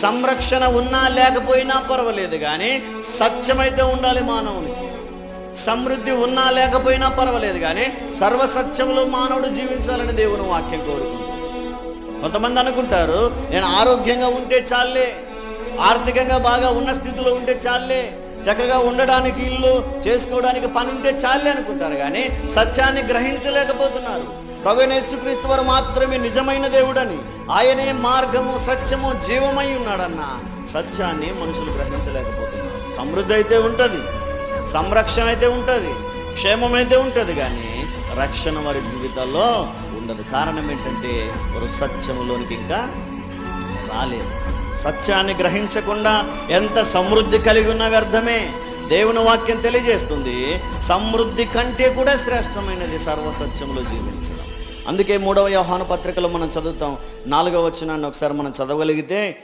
సంరక్షణ ఉన్నా లేకపోయినా పర్వాలేదు కానీ సత్యమైతే ఉండాలి మానవునికి సమృద్ధి ఉన్నా లేకపోయినా పర్వాలేదు కానీ సర్వసత్యంలో మానవుడు జీవించాలని దేవుని వాక్యం కోరుకుంటుంది కొంతమంది అనుకుంటారు నేను ఆరోగ్యంగా ఉంటే చాలే ఆర్థికంగా బాగా ఉన్న స్థితిలో ఉంటే చాలే చక్కగా ఉండడానికి ఇల్లు చేసుకోవడానికి పని ఉంటే చాలే అనుకుంటారు కానీ సత్యాన్ని గ్రహించలేకపోతున్నారు. ప్రవేణేశ్వక్రీస్తు వారు మాత్రమే నిజమైన దేవుడని ఆయనే మార్గము సత్యము జీవమై ఉన్నాడన్న సత్యాన్ని మనుషులు గ్రహించలేకపోతున్నారు. సమృద్ధి అయితే ఉంటుంది సంరక్షణ అయితే ఉంటుంది క్షేమం అయితే ఉంటుంది కానీ రక్షణ వారి జీవితాల్లో ఉండదు. కారణం ఏంటంటే వారు సత్యములోనికి ఇంకా రాలేదు. సత్యాన్ని గ్రహించకుండా ఎంత సమృద్ధి కలిగి ఉన్న వ్యర్థమే. దేవుని వాక్యం తెలియజేస్తుంది సమృద్ధి కంటే కూడా శ్రేష్టమైనది సర్వసత్యంలో జీవించడం. అందుకే మూడవ యోహాను పత్రికలో మనం చదువుతాం నాలుగవ వచనాన్ని ఒకసారి మనం చదవగలిగితే